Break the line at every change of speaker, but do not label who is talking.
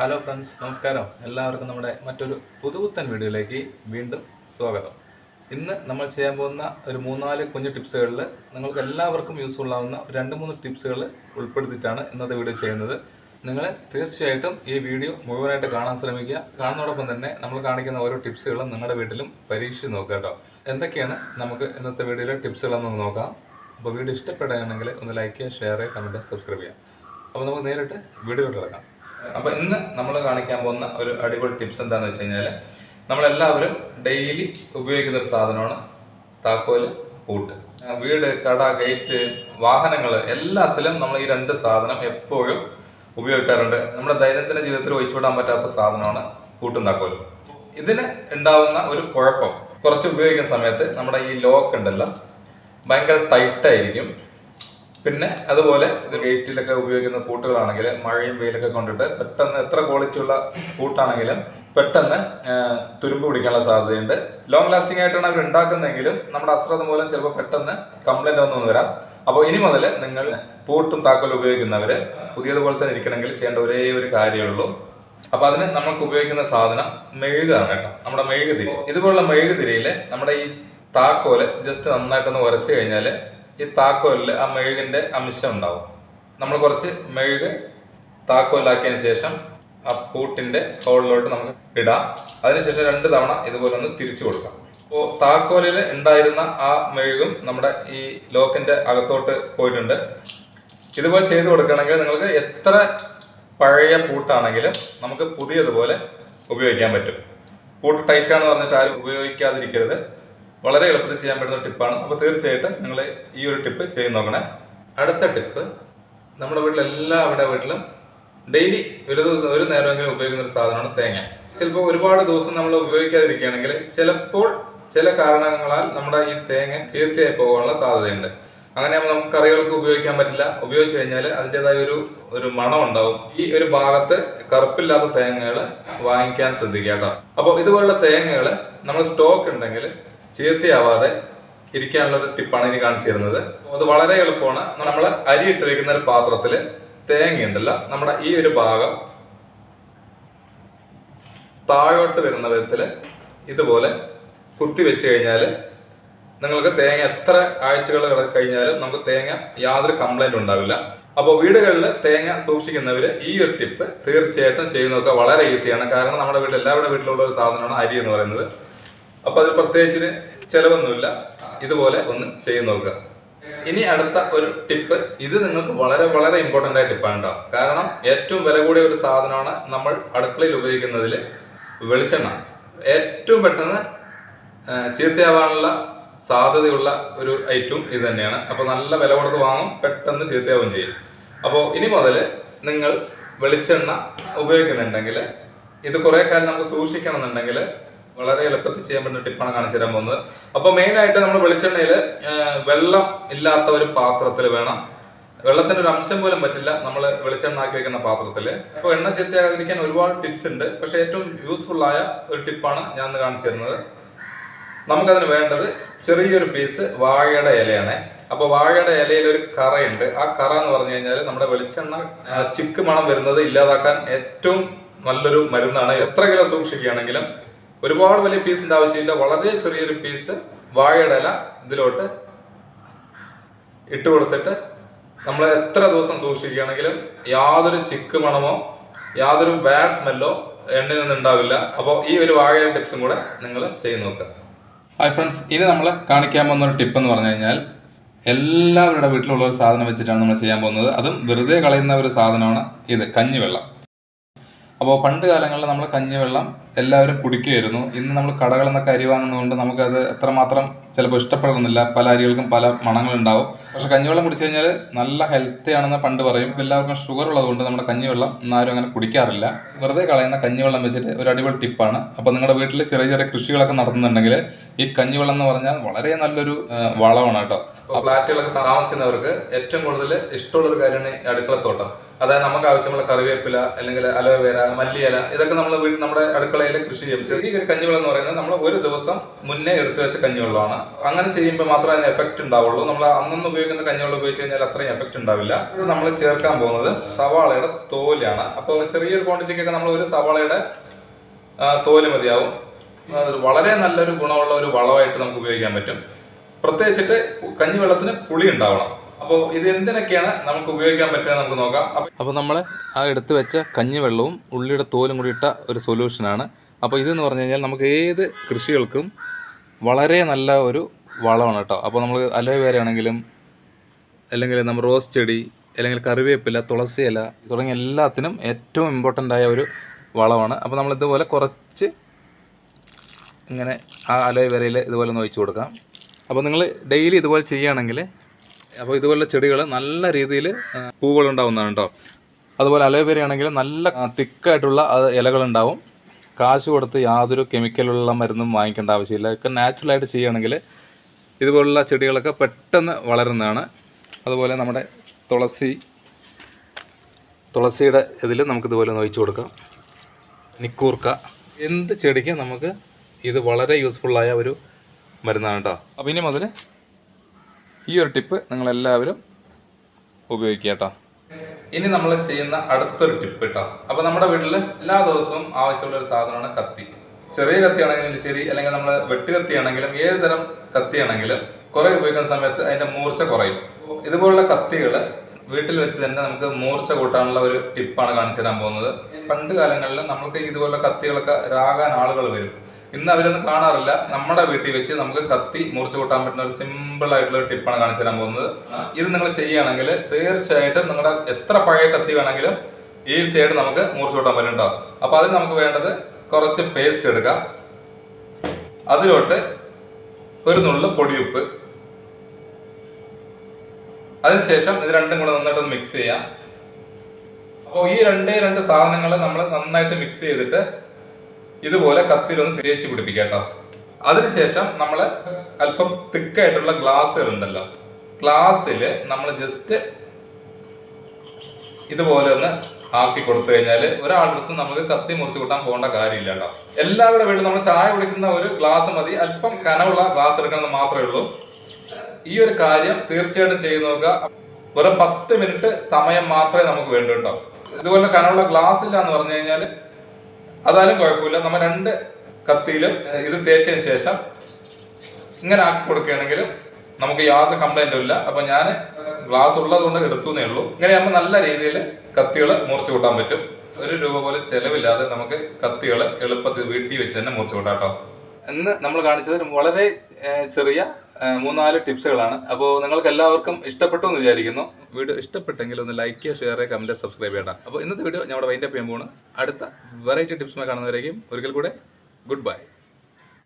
Hello friends നമസ്കാരം. എല്ലാവർക്കും നമ്മുടെ മറ്റൊരു പുതുപുത്തൻ വീഡിയോയിലേക്ക് വീണ്ടും സ്വാഗതം. ഇന്ന് നമ്മൾ ചെയ്യാൻ പോകുന്ന ഒരു മൂന്നാൽ കുഞ്ഞു ടിപ്സുകളിൽ നിങ്ങൾക്ക് എല്ലാവർക്കും യൂസ്ഫുൾ ആവുന്ന രണ്ട് മൂന്ന് ടിപ്സുകൾ ഉൾപ്പെടുത്തിയിട്ടാണ് ഇന്നത്തെ വീഡിയോ ചെയ്യുന്നത്. നിങ്ങൾ തീർച്ചയായിട്ടും ഈ വീഡിയോ മുഴുവനായിട്ട് കാണാൻ ശ്രമിക്കുക. കാണുന്നതോടൊപ്പം തന്നെ നമ്മൾ കാണിക്കുന്ന ഓരോ ടിപ്സുകളും നിങ്ങളുടെ വീട്ടിലും പരീക്ഷിച്ച് നോക്കുക കേട്ടോ. എന്തൊക്കെയാണ് നമുക്ക് ഇന്നത്തെ വീഡിയോയിലെ ടിപ്സുകളെന്ന് നോക്കാം. അപ്പോൾ വീഡിയോ ഇഷ്ടപ്പെടുകയാണെങ്കിൽ ഒന്ന് ലൈക്ക് ചെയ്യുക ഷെയർ ചെയ്യുക കമന്റ് സബ്സ്ക്രൈബ് ചെയ്യുക. അപ്പോൾ നമുക്ക് നേരിട്ട് വീഡിയോയിലോട്ട് കിടക്കാം. അപ്പോൾ ഇന്ന് നമ്മൾ കാണിക്കാൻ പോകുന്ന ഒരു അടിപൊളി ടിപ്സ് എന്താണെന്ന് വെച്ച് കഴിഞ്ഞാൽ നമ്മളെല്ലാവരും ഡെയിലി ഉപയോഗിക്കുന്ന ഒരു സാധനമാണ് താക്കോൽ പൂട്ട്. വീട് കട ഗേറ്റ് വാഹനങ്ങൾ എല്ലാത്തിലും നമ്മൾ ഈ രണ്ട് സാധനം എപ്പോഴും ഉപയോഗിക്കാറുണ്ട്. നമ്മുടെ ദൈനംദിന ജീവിതത്തിൽ ഒഴിച്ചുവിടാൻ പറ്റാത്ത സാധനമാണ് പൂട്ടും താക്കോലും. ഇതിന് ഉണ്ടാവുന്ന ഒരു കുഴപ്പം കുറച്ച് ഉപയോഗിക്കുന്ന സമയത്ത് നമ്മുടെ ഈ ലോക്ക് ഉണ്ടല്ലോ ഭയങ്കര ടൈറ്റ് ആയിരിക്കും. പിന്നെ അതുപോലെ ഇത് ഗേറ്റിലൊക്കെ ഉപയോഗിക്കുന്ന കൂട്ടുകളാണെങ്കിൽ മഴയും വെയിലൊക്കെ കൊണ്ടിട്ട് പെട്ടെന്ന് എത്ര ക്വാളിറ്റിയുള്ള ഉള്ള പൂട്ടാണെങ്കിലും പെട്ടെന്ന് തുരുമ്പ് പിടിക്കാനുള്ള സാധ്യതയുണ്ട്. ലോങ് ലാസ്റ്റിംഗ് ആയിട്ടാണ് അവർ ഉണ്ടാക്കുന്നതെങ്കിലും നമ്മുടെ അശ്രദ്ധ മൂലം ചിലപ്പോൾ പെട്ടെന്ന് കംപ്ലൈന്റ് ഒന്നും വരാം. അപ്പോൾ ഇനി മുതൽ നിങ്ങൾ പൂട്ടും താക്കോലും ഉപയോഗിക്കുന്നവർ പുതിയതുപോലെ തന്നെ ഇരിക്കണമെങ്കിൽ ചെയ്യേണ്ട ഒരേ ഒരു കാര്യമുള്ളൂ അപ്പൊ അതിന് നമുക്ക് ഉപയോഗിക്കുന്ന സാധനം മെഴുകാണ് കേട്ടോ. നമ്മുടെ മെഴുകുതിരി. ഇതുപോലുള്ള മെഴുകുതിരിയിൽ നമ്മുടെ ഈ താക്കോൽ ജസ്റ്റ് നന്നായിട്ടൊന്ന് ഉരച്ചു കഴിഞ്ഞാൽ ഈ താക്കോലിൽ ആ മെഴുകിന്റെ അംശം ഉണ്ടാവും. നമ്മൾ കുറച്ച് മെഴുക് താക്കോലാക്കിയതിന് ശേഷം ആ പൂട്ടിന്റെ ഹോളിലോട്ട് നമുക്ക് ഇടാം. അതിനുശേഷം രണ്ട് തവണ ഇതുപോലെ ഒന്ന് തിരിച്ചു കൊടുക്കാം. അപ്പോൾ താക്കോലിൽ ഉണ്ടായിരുന്ന ആ മെഴുകും നമ്മുടെ ഈ ലോക്കിന്റെ അകത്തോട്ട് പോയിട്ടുണ്ട്. ഇതുപോലെ ചെയ്തു കൊടുക്കുകയാണെങ്കിൽ നിങ്ങൾക്ക് എത്ര പഴയ പൂട്ടാണെങ്കിലും നമുക്ക് പുതിയതുപോലെ ഉപയോഗിക്കാൻ പറ്റും. പൂട്ട് ടൈറ്റാണെന്ന് പറഞ്ഞിട്ട് ആരും ഉപയോഗിക്കാതിരിക്കരുത്. വളരെ എളുപ്പത്തിൽ ചെയ്യാൻ പറ്റുന്ന ടിപ്പാണ്. അപ്പോൾ തീർച്ചയായിട്ടും നിങ്ങൾ ഈ ഒരു ടിപ്പ് ചെയ്ത് നോക്കണേ. അടുത്ത ടിപ്പ് നമ്മുടെ വീട്ടിൽ എല്ലാവരുടെ വീട്ടിലും ഡെയിലി ഒരു ദിവസം ഒരു നേരമെങ്കിലും ഉപയോഗിക്കുന്ന ഒരു സാധനമാണ് തേങ്ങ. ചിലപ്പോൾ ഒരുപാട് ദിവസം നമ്മൾ ഉപയോഗിക്കാതിരിക്കുകയാണെങ്കിൽ ചിലപ്പോൾ ചില കാരണങ്ങളാൽ നമ്മുടെ ഈ തേങ്ങ ചീത്തയായി പോകാനുള്ള സാധ്യതയുണ്ട്. അങ്ങനെ നമുക്ക് കറികൾക്ക് ഉപയോഗിക്കാൻ പറ്റില്ല. ഉപയോഗിച്ചു കഴിഞ്ഞാൽ അതിന്റെതായ ഒരു ഒരു മണം ഉണ്ടാവും. ഈ ഒരു ഭാഗത്ത് കറുപ്പില്ലാത്ത തേങ്ങകൾ വാങ്ങിക്കാൻ ശ്രദ്ധിക്കുക കേട്ടോ. അപ്പോൾ ഇതുപോലുള്ള തേങ്ങകൾ നമ്മൾ സ്റ്റോക്ക് ഉണ്ടെങ്കിൽ ചീത്തയാവാതെ ഇരിക്കാനുള്ള ഒരു ടിപ്പാണ് ഇനി കാണിച്ചു തരുന്നത്. അത് വളരെ എളുപ്പമാണ്. നമ്മൾ അരി ഇട്ട് വെക്കുന്ന ഒരു പാത്രത്തിൽ തേങ്ങയുണ്ടല്ല നമ്മുടെ ഈ ഒരു ഭാഗം താഴോട്ട് വരുന്ന വിധത്തിൽ ഇതുപോലെ കുത്തി വെച്ച് കഴിഞ്ഞാൽ നിങ്ങൾക്ക് തേങ്ങ എത്ര ആഴ്ചകൾ കഴിഞ്ഞാലും നമുക്ക് തേങ്ങ യാതൊരു കംപ്ലൈന്റ് ഉണ്ടാവില്ല. അപ്പോൾ വീടുകളിൽ തേങ്ങ സൂക്ഷിക്കുന്നവർ ഈ ഒരു ടിപ്പ് തീർച്ചയായിട്ടും ചെയ്യുന്നതൊക്കെ വളരെ ഈസിയാണ് കാരണം നമ്മുടെ വീട്ടിൽ എല്ലാവരുടെ വീട്ടിലുള്ള ഒരു സാധനമാണ് അരി എന്ന് പറയുന്നത്. അപ്പോൾ അതിൽ പ്രത്യേകിച്ചിന് ചിലവൊന്നുമില്ല. ഇതുപോലെ ഒന്ന് ചെയ്തു നോക്കുക. ഇനി അടുത്ത ഒരു ടിപ്പ് ഇത് നിങ്ങൾക്ക് വളരെ വളരെ ഇമ്പോർട്ടന്റ് ആയ ടിപ്പാണ് കേട്ടോ കാരണം ഏറ്റവും വില കൂടിയ ഒരു സാധനമാണ് നമ്മൾ അടുക്കളയിൽ ഉപയോഗിക്കുന്നതിൽ വെളിച്ചെണ്ണ. ഏറ്റവും പെട്ടെന്ന് ചീത്തയാവാനുള്ള സാധ്യതയുള്ള ഒരു ഐറ്റം ഇത് തന്നെയാണ്. അപ്പോൾ നല്ല വില കൊടുത്ത് വാങ്ങും പെട്ടെന്ന് ചീത്തയാവുകയും ചെയ്യും. അപ്പോൾ ഇനി മുതൽ നിങ്ങൾ വെളിച്ചെണ്ണ ഉപയോഗിക്കുന്നുണ്ടെങ്കിൽ ഇത് കുറേ കാലം നമുക്ക് സൂക്ഷിക്കണം എന്നുണ്ടെങ്കിൽ വളരെ എളുപ്പത്തിൽ ചെയ്യാൻ പറ്റുന്ന ടിപ്പാണ് കാണിച്ചു തരാൻ പോകുന്നത്. അപ്പോൾ മെയിനായിട്ട് നമ്മൾ വെളിച്ചെണ്ണയിൽ വെള്ളം ഇല്ലാത്ത ഒരു പാത്രത്തിൽ വേണം. വെള്ളത്തിന്റെ ഒരു അംശം പോലും പറ്റില്ല നമ്മൾ വെളിച്ചെണ്ണ ആക്കി വെക്കുന്ന പാത്രത്തിൽ അപ്പോൾ എണ്ണ ചെത്തിയാകാതിരിക്കാൻ ഒരുപാട് ടിപ്സ് ഉണ്ട്. പക്ഷേ ഏറ്റവും യൂസ്ഫുൾ ആയ ഒരു ടിപ്പാണ് ഞാൻ കാണിച്ചു തരുന്നത്. നമുക്കതിന് വേണ്ടത് ചെറിയൊരു പീസ് വാഴയുടെ ഇലയാണ്. അപ്പോൾ വാഴയുടെ ഇലയിൽ ഒരു കറയുണ്ട്. ആ കറ എന്ന് പറഞ്ഞു കഴിഞ്ഞാൽ നമ്മുടെ വെളിച്ചെണ്ണ ചിക്ക് മണം വരുന്നത് ഇല്ലാതാക്കാൻ ഏറ്റവും നല്ലൊരു മരുന്നാണ്. എത്ര കിലോ സൂക്ഷിക്കുകയാണെങ്കിലും ഒരുപാട് വലിയ പീസിന്റെ ആവശ്യമില്ല. വളരെ ചെറിയൊരു പീസ് വാഴയുടെ ഇല ഇതിലോട്ട് ഇട്ട് കൊടുത്തിട്ട് നമ്മൾ എത്ര ദിവസം സൂക്ഷിക്കുകയാണെങ്കിലും യാതൊരു ചിക്ക് മണമോ യാതൊരു ബാഡ് സ്മെല്ലോ എണ്ണയിൽ നിന്ന് ഉണ്ടാവില്ല. അപ്പോൾ ഈ ഒരു വാഴയുടെ ടിപ്സും കൂടെ നിങ്ങൾ ചെയ്തു നോക്കുക ഹായ് ഫ്രണ്ട്സ് ഇനി നമ്മൾ കാണിക്കാൻ പോകുന്ന ഒരു ടിപ്പ് എന്ന് പറഞ്ഞു കഴിഞ്ഞാൽ എല്ലാവരുടെ വീട്ടിലുള്ള ഒരു സാധനം വെച്ചിട്ടാണ് നമ്മൾ ചെയ്യാൻ പോകുന്നത്. അതും വെറുതെ കളയുന്ന ഒരു സാധനമാണ് ഇത് കഞ്ഞിവെള്ളം. അപ്പോൾ പണ്ട് കാലങ്ങളിൽ നമ്മൾ കഞ്ഞിവെള്ളം എല്ലാവരും കുടിക്കുമായിരുന്നു ഇന്ന് നമ്മൾ കടകൾ നിന്നൊക്കെ അരി വാങ്ങുന്നതുകൊണ്ട് നമുക്കത് എത്രമാത്രം ചിലപ്പോൾ ഇഷ്ടപ്പെടുന്നില്ല പല അരികൾക്കും പല മണങ്ങളുണ്ടാവും. പക്ഷെ കഞ്ഞിവെള്ളം കുടിച്ചു കഴിഞ്ഞാൽ നല്ല ഹെൽത്തി ആണെന്ന് പണ്ട് പറയും. എല്ലാവർക്കും ഷുഗർ ഉള്ളതുകൊണ്ട് നമ്മുടെ കഞ്ഞിവെള്ളം എന്നാരും അങ്ങനെ കുടിക്കാറില്ല. വെറുതെ കളയുന്ന കഞ്ഞിവെള്ളം വെച്ചിട്ട് ഒരു അടിപൊളി ടിപ്പാണ് അപ്പോൾ നിങ്ങളുടെ വീട്ടിൽ ചെറിയ ചെറിയ കൃഷികളൊക്കെ നടത്തുന്നുണ്ടെങ്കിൽ ഈ കഞ്ഞിവെള്ളം എന്ന് പറഞ്ഞാൽ വളരെ നല്ലൊരു വളമാണ് കേട്ടോ. ഫ്ലാറ്റുകളൊക്കെ താമസിക്കുന്നവർക്ക് ഏറ്റവും കൂടുതൽ ഇഷ്ടമുള്ള ഒരു കാര്യമാണ് ഈ അടുക്കളത്തോട്ടം. അതായത് നമുക്ക് ആവശ്യമുള്ള കറിവേപ്പില അല്ലെങ്കിൽ അലോവേര മല്ലിയില ഇതൊക്കെ നമ്മൾ നമ്മുടെ അടുക്കളയിൽ കൃഷി ചെയ്യും. ചെറിയ ഒരു കഞ്ഞിവെള്ളം എന്ന് പറയുന്നത് നമ്മൾ ഒരു ദിവസം മുന്നേ എടുത്തു വെച്ച കഞ്ഞിവെള്ളമാണ്. അങ്ങനെ ചെയ്യുമ്പോൾ മാത്രമേ അതിന് എഫക്റ്റ് ഉണ്ടാവുള്ളൂ. നമ്മൾ അന്നന്ന് ഉപയോഗിക്കുന്ന കഞ്ഞിവെള്ളം ഉപയോഗിച്ച് കഴിഞ്ഞാൽ അത്രയും എഫക്റ്റ് ഉണ്ടാവില്ല. നമ്മൾ ചേർക്കാൻ പോകുന്നത് സവാളയുടെ തോലാണ്. അപ്പോൾ ചെറിയൊരു ക്വാണ്ടിറ്റിക്കൊക്കെ നമ്മൾ ഒരു സവാളയുടെ തോൽ മതിയാവും. വളരെ നല്ലൊരു ഗുണമുള്ള ഒരു വളമായിട്ട് നമുക്ക് ഉപയോഗിക്കാൻ പറ്റും. പ്രത്യേകിച്ചിട്ട് കഞ്ഞിവെള്ളത്തിന് പുളി ഉണ്ടാവണം. അപ്പോൾ ഇത് എന്തിനൊക്കെയാണ് നമുക്ക് ഉപയോഗിക്കാൻ പറ്റുക നമുക്ക് നോക്കാം. അപ്പോൾ നമ്മൾ ആ എടുത്തു വെച്ച കഞ്ഞിവെള്ളവും ഉള്ളിയുടെ തോലും കൂടി ഇട്ട ഒരു സൊല്യൂഷനാണ് അപ്പോൾ ഇതെന്ന് പറഞ്ഞു കഴിഞ്ഞാൽ നമുക്ക് ഏത് കൃഷികൾക്കും വളരെ നല്ല ഒരു വളമാണ് കേട്ടോ. അപ്പോൾ നമ്മൾ അലോവേര ആണെങ്കിലും അല്ലെങ്കിൽ നമ്മൾ റോസ് ചെടി അല്ലെങ്കിൽ കറിവേപ്പില തുളസി ഇല തുടങ്ങിയ എല്ലാത്തിനും ഏറ്റവും ഇമ്പോർട്ടന്റ് ആയ ഒരു വളമാണ്. അപ്പോൾ നമ്മൾ ഇതുപോലെ കുറച്ച് ഇങ്ങനെ ആ അലോവേരയിൽ ഇതുപോലെ ഒന്ന് ഒഴിച്ചു കൊടുക്കാം. അപ്പോൾ നിങ്ങൾ ഡെയിലി ഇതുപോലെ ചെയ്യുകയാണെങ്കിൽ അപ്പോൾ ഇതുപോലുള്ള ചെടികൾ നല്ല രീതിയിൽ പൂവുകൾ ഉണ്ടാവുന്നതാണ് കേട്ടോ അതുപോലെ അലോവേര ആണെങ്കിൽ നല്ല തിക്കായിട്ടുള്ള ഇലകളുണ്ടാവും. കാശ് കൊടുത്ത് യാതൊരു കെമിക്കലുള്ള മരുന്നും വാങ്ങിക്കേണ്ട ആവശ്യമില്ല. ഒക്കെ നാച്ചുറലായിട്ട് ചെയ്യുകയാണെങ്കിൽ ഇതുപോലുള്ള ചെടികളൊക്കെ പെട്ടെന്ന് വളരുന്നതാണ്. അതുപോലെ നമ്മുടെ തുളസി തുളസിയുടെ ഇതിൽ നമുക്കിതുപോലെ ഒഴിച്ചു കൊടുക്കാം. നിക്കൂർക്ക. എന്ത് ചെടിക്കും നമുക്ക് ഇത് വളരെ യൂസ്ഫുള്ളായ ഒരു മരുന്നാണ് കേട്ടോ അപ്പം ഇനി മുതൽ ഈ ഒരു ടിപ്പ് നിങ്ങളെല്ലാവരും ഉപയോഗിക്കുക കേട്ടോ ഇനി നമ്മൾ ചെയ്യുന്ന അടുത്തൊരു ടിപ്പ് കേട്ടോ. അപ്പോൾ നമ്മുടെ വീട്ടിൽ എല്ലാ ദിവസവും ആവശ്യമുള്ള ഒരു സാധനമാണ് കത്തി. ചെറിയ കത്തിയാണെങ്കിലും ശരി അല്ലെങ്കിൽ നമ്മൾ വെട്ടുകത്തിയാണെങ്കിലും ഏത് തരം കത്തിയാണെങ്കിലും കുറെ ഉപയോഗിക്കുന്ന സമയത്ത് അതിന്റെ മൂർച്ച കുറയും. ഇതുപോലുള്ള കത്തികൾ വീട്ടിൽ വെച്ച് തന്നെ നമുക്ക് മൂർച്ച കൂട്ടാനുള്ള ഒരു ടിപ്പാണ് കാണിച്ചു തരാൻ പോകുന്നത്. പണ്ട് കാലങ്ങളിൽ നമുക്ക് ഇതുപോലുള്ള കത്തികളൊക്കെ രാകാൻ ആളുകൾ വരും. ഇന്ന് അവരൊന്നും കാണാറില്ല. നമ്മുടെ വീട്ടിൽ വെച്ച് നമുക്ക് കത്തി മുറിച്ച് കൂട്ടാൻ പറ്റുന്ന ഒരു സിമ്പിൾ ആയിട്ടുള്ള ടിപ്പാണ് കാണിച്ചു തരാൻ പോകുന്നത്. ഇത് നിങ്ങൾ ചെയ്യുകയാണെങ്കിൽ തീർച്ചയായിട്ടും നിങ്ങളുടെ എത്ര പഴയ കത്തി വേണമെങ്കിലും ഈസി ആയിട്ട് നമുക്ക് മുറിച്ച് കൂട്ടാൻ പറ്റും അപ്പോൾ അപ്പൊ അതിന് നമുക്ക് വേണ്ടത് കുറച്ച് പേസ്റ്റ് എടുക്കാം. അതിലോട്ട് ഒരു നുള്ളു പൊടിയുപ്പ്. അതിനുശേഷം ഇത് രണ്ടും കൂടെ നന്നായിട്ട് മിക്സ് ചെയ്യാം. അപ്പോൾ ഈ രണ്ടേ രണ്ട് സാധനങ്ങൾ നമ്മൾ നന്നായിട്ട് മിക്സ് ചെയ്തിട്ട് ഇതുപോലെ കത്തിലൊന്ന് തേച്ച് പിടിപ്പിക്കാം കേട്ടോ അതിനുശേഷം നമ്മൾ അല്പം തിക്കായിട്ടുള്ള ഗ്ലാസ്സുകൾ ഉണ്ടല്ലോ ഗ്ലാസ്സിൽ നമ്മൾ ജസ്റ്റ് ഇതുപോലെ ഒന്ന് ആക്കി കൊടുത്തു കഴിഞ്ഞാൽ ഒരാളുടെ നമുക്ക് കത്തി മുറിച്ച് കൂട്ടാൻ പോകേണ്ട കാര്യമില്ല കേട്ടോ. എല്ലാവരുടെ വീട്ടിൽ നമ്മൾ ചായ കുടിക്കുന്ന ഒരു ഗ്ലാസ് മതി. അല്പം കനമുള്ള ഗ്ലാസ് എടുക്കണമെന്ന് മാത്രമേ ഉള്ളൂ. ഈ ഒരു കാര്യം തീർച്ചയായിട്ടും ചെയ്തു നോക്കുക. വെറും പത്ത് മിനിറ്റ് സമയം മാത്രമേ നമുക്ക് വേണ്ടൂ കേട്ടോ. ഇതുപോലെ കനമുള്ള ഗ്ലാസ് ഇല്ല എന്ന് പറഞ്ഞു കഴിഞ്ഞാൽ അതായാലും കുഴപ്പമില്ല. നമ്മൾ രണ്ട് കത്തിയിലും ഇത് തേച്ചതിന് ശേഷം ഇങ്ങനെ ആക്കി കൊടുക്കുകയാണെങ്കിൽ നമുക്ക് യാതൊരു കംപ്ലൈന്റും ഇല്ല. അപ്പൊ ഞാൻ ഗ്ലാസ് ഉള്ളതുകൊണ്ട് എടുത്തുന്നേ ഉള്ളൂ. ഇങ്ങനെ നമ്മൾ നല്ല രീതിയിൽ കത്തികൾ മുറിച്ചു കൂട്ടാൻ പറ്റും. ഒരു രൂപ പോലെ ചിലവില്ലാതെ നമുക്ക് കത്തികൾ എളുപ്പത്തിൽ വീട്ടിൽ വെച്ച് തന്നെ മുറിച്ചു കൂട്ടാം കേട്ടോ. ഇന്ന് നമ്മൾ കാണിച്ചത് വളരെ ചെറിയ മൂന്നാൽ ടിപ്സുകളാണ്. അപ്പോൾ നിങ്ങൾക്ക് എല്ലാവർക്കും ഇഷ്ടപ്പെട്ടു എന്ന് വിചാരിക്കുന്നു. വീഡിയോ ഇഷ്ടപ്പെട്ടെങ്കിൽ ഒന്ന് ലൈക്ക് ചെയ്യുക ഷെയർ ചെയ്യുക കമന്റ് സബ്സ്ക്രൈബ് ചെയ്യണം അപ്പോൾ ഇന്നത്തെ വീഡിയോ ഞങ്ങളുടെ വൈൻഡപ്പ് ചെയ്യാൻ പോകുന്നു അടുത്ത വെറൈറ്റി ടിപ്സുമായി കാണുന്നവരേക്കും ഒരിക്കൽ കൂടെ ഗുഡ് ബൈ